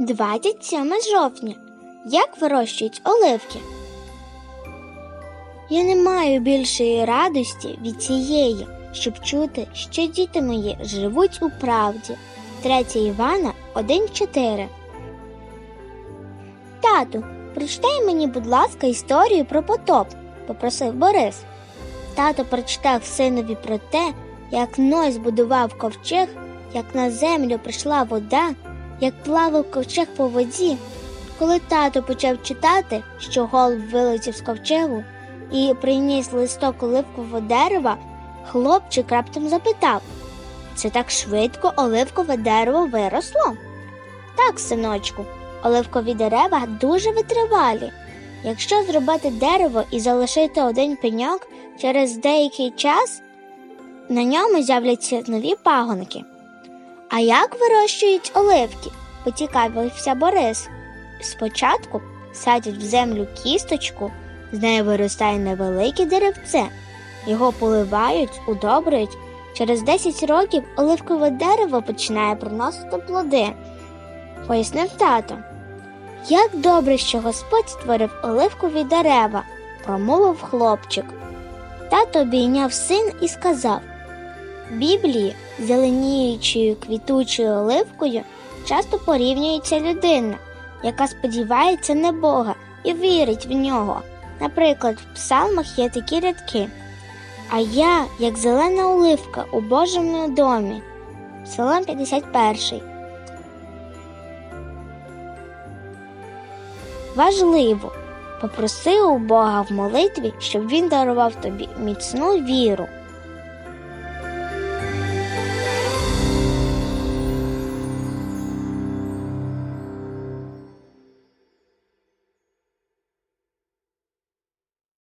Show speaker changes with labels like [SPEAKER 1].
[SPEAKER 1] 27 жовтня. Як вирощують оливки? Я не маю більшої радості від цієї, щоб чути, що діти мої живуть у правді. 3 Івана 1.4 Тату, прочитай мені, будь ласка, історію про потоп, попросив Борис. Тато прочитав синові про те, як Ной збудував ковчег, як на землю прийшла вода, як плавав ковчег по воді. Коли тато почав читати, що голуб вилетів з ковчегу і приніс листок оливкового дерева, хлопчик раптом запитав Це так швидко оливкове дерево виросло? Так, синочку, оливкові дерева дуже витривалі. Якщо зробити дерево і залишити один пеньок, через деякий час на ньому з'являться нові пагонки. А як вирощують оливки? поцікавився Борис. Спочатку садять в землю кісточку, з неї виростає невелике деревце. Його поливають, удобрюють. Через 10 років оливкове дерево починає приносити плоди, пояснив тато. Як добре, що Господь створив оливкові дерева, промовив хлопчик. Тато обійняв син і сказав Біблії зеленіючою квітучою оливкою часто порівнюється людина, яка сподівається на Бога і вірить в нього. Наприклад, в псалмах є такі рядки. А я, як зелена оливка у Божому домі. Псалом 51. Важливо попроси у Бога в молитві, щоб він дарував тобі міцну віру.